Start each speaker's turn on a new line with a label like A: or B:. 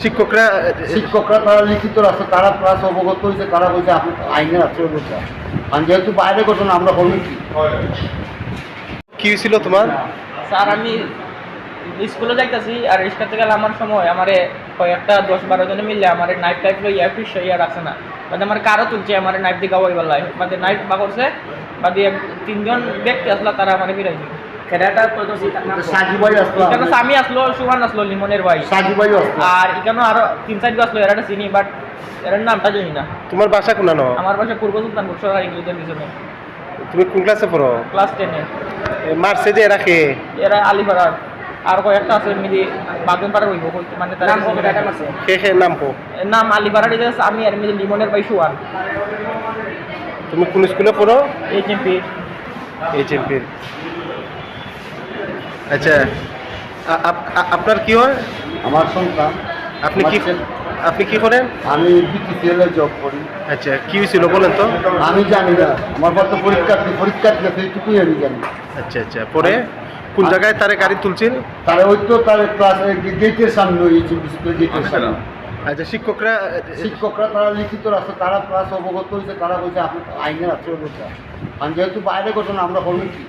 A: শিক্ষকরা
B: শিক্ষকরা তারা লিখিত রাস্তা তারা প্লাস অবগত হয়েছে তারা বলছে আপনি আইনের বলছে। আর যেহেতু বাইরে ঘটনা আমরা কি?
A: কি হয়েছিল তোমার?
C: স্যার আমি স্কুলে যাইতাছি আর রিক্সা থেকে আমার সময় আমারে কয়েকটা দশ বারো জনে মিললে আমার নাইফ টাইপ লই ইয়ার ফিস ইয়া রাখছে না। বাদে আমার কারও তুলছে আমার নাইফ দিকে ওই বেলায় বাদে নাইফ বা করছে বাদে এক- তিনজন ব্যক্তি আসলো তারা আমার ফিরাইছে
D: খেলাটা তো তো
B: সাজি ভাই আসলো
C: এখানে স্বামী আসলো সুহান আসলো লিমনের ভাই।
B: সাজি ভাই আসলো
C: আর এখানে আরও তিন চার আসলো এরা চিনি বাট এর নামটা জানি না।
A: তোমার বাসা কোনানো
C: আমার পাশে পূর্ব সুলতানপুর সরকারি বিরুদ্ধের পিছনে
A: তুমি কোন ক্লাসে পড়ো
C: ক্লাস টেনে।
A: এ, মারছে যে এরা খেয়ে
C: এরা আলিপাড়ার আর কয়েকটা আছে মিলি বাদন পাড়ার হইব মানে তারা
D: নাম হবে এটা আছে।
A: খেয়ে খেয়ে নাম কো
C: নাম আলিপাড়ার এটা আমি আর মিলি লিমনের ভাই সুহান
A: তুমি কোন স্কুলে পড়ো
C: H M P.
A: H M পির আচ্ছা আপনার কি হয়?
B: আমার সন্তান
A: আপনি কি আপনি কি করেন?
B: আমি বিটিসিএল জব করি।
A: আচ্ছা কি হয়েছিল বলেন তো?
B: আমি জানি না আমার পর তো পরীক্ষার্থী পরীক্ষার্থী আছে এইটুকুই আমি জানি।
A: আচ্ছা আচ্ছা পরে? কোন জায়গায় তারে গাড়ি তুলছেন
B: তারা ওই তো তার ক্লাস গেটের সামনে ওই স্কুল গেটের সামনে।
A: আচ্ছা শিক্ষকরা
B: শিক্ষকরা তারা লিখিত রাস্তা তারা ক্লাস অবগত হয়েছে তারা বলছে আপনি আইনের আশ্রয় বলছে আর যেহেতু বাইরে ঘটনা আমরা করব কি?